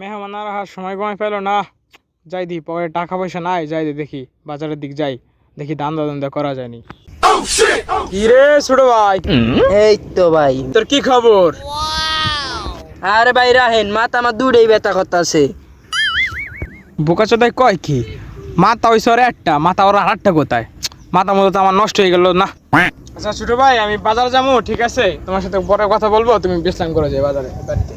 মেহমান আর আসার সময় কমে পেল না। যাই দি পকেটে টাকা পয়সা নাই যাই দি দেখি বাজারের দিক যাই দেখি দাম দাদা করা যায়নি কি রে ছোট ভাই? এই তো ভাই। তোর কি খবর? আরে ভাই রাহেন মাথা আমার দূরেই ব্যথা করতেছে। বোকা চোদাই কয় কি? মাথা ওই সরে একটা মাথা ওর আর একটা কোথায়? মাথা মতো তো আমার নষ্ট হয়ে গেল না। আচ্ছা ছোট ভাই আমি বাজার যাব ঠিক আছে? তোমার সাথে পরে কথা বলব তুমি বিশ্রাম করে যাই বাজারে বাড়িতে।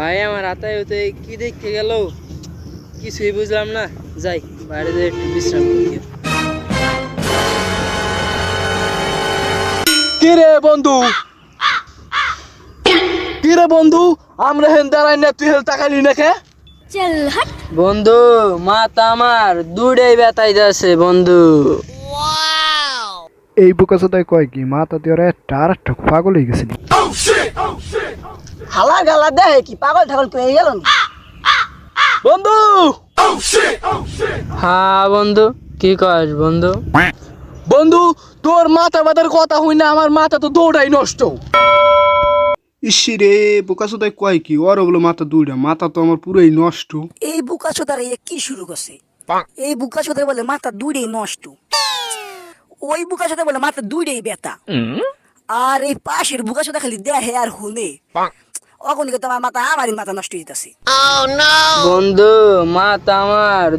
ভাই আমার হাতায় হতে কি দেখতে গেল? কিছুই বুঝলাম না। যাই বাইরে যেয়ে একটু বিশ্রাম করি। কি রে বন্ধু? কি রে বন্ধু? আমরা হেন দাঁড়াই না তুই হেন তাকালি না কে? বন্ধু মাথা আমার দূরেই ব্যথাই যাচ্ছে বন্ধু। এই বুকা সদাই কয় কি মাথা দিয়ে ওরা একটা আর একটা পাগল হয়ে গেছিলি হালা গালা দেয় কি পাগল ঠাগল পেয়ে গেল বন্ধু! হ্যাঁ বন্ধু কি কস বন্ধু? বন্ধু তোর মাথা ব্যথার কথা হই না আমার মাথা তো দৌড়াই নষ্ট। ইসি রে বুকা সদাই কয় কি? ওর ওগুলো মাথা দুইটা মাথা তো আমার পুরোই নষ্ট। এই বুকা চোদার এই কি শুরু করছে? এই বুকা চোদার বলে মাথা দুইটাই নষ্ট। ওই বুকা চোদা বলে মাথা দুইটাই ব্যথা। আর এই পাশের বুকা চোদা খালি দেহে আর হুনে অগণিকে তোমার মাথা আমারই মাথা নষ্ট হয়ে বন্ধু মাথা আমার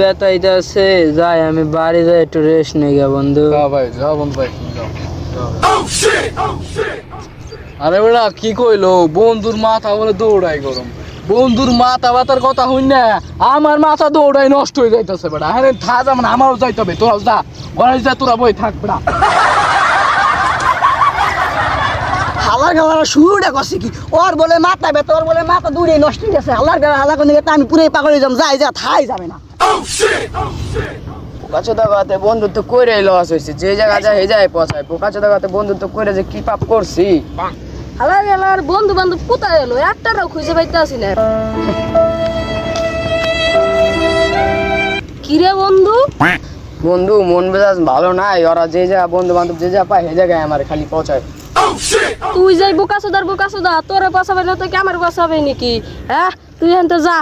ব্যথাই যাই আমি বাড়ি যাই একটু রেস্ট নেই গে বন্ধু। ভাই যা বন্ধু ভাই আরে বেড়া কি কইলো? বন্ধুর মাথা বলে দৌড়াই গরম। বন্ধুর মাথা ব্যথার কথা হই না আমার মাথা দৌড়াই নষ্ট হয়ে যাইতেছে বেড়া। হ্যাঁ থা যেমন আমারও যাইতে হবে তোরা যা। ঘরে যা তোরা বই থাক বেড়া। হালা গালা শুরুটা করছে কি? ওর বলে মাথা ব্যথা ওর বলে মাথা দূরে নষ্ট হয়ে গেছে। হালার গালা হালা কোন আমি পুরোই পাগল হয়ে যাম যাই যা থাই যাবে না। পোকাচোদা গাতে বন্ধুত্ব করে লস হয়েছে যে জায়গা যায় সেই জায়গায় পৌঁছায় পোকাচোদা গাতে বন্ধুত্ব করে যে কি পাপ করছি? হালার গেলার বন্ধু বান্ধব কোথায় এলো? একটারও খুঁজে পাইতে আসি না কিরে বন্ধু? বন্ধু মন মেজাজ ভালো নাই। ওরা যে জায়গা বন্ধু বান্ধব যে জায়গা পায় সেই জায়গায় আমার খালি পৌঁছায় তুই যাই বোকা সোদার বোকা সোদা, তোর বসাবে না তো আমার পাশাবে নাকি? হ্যাঁ? তুই এনতে যা।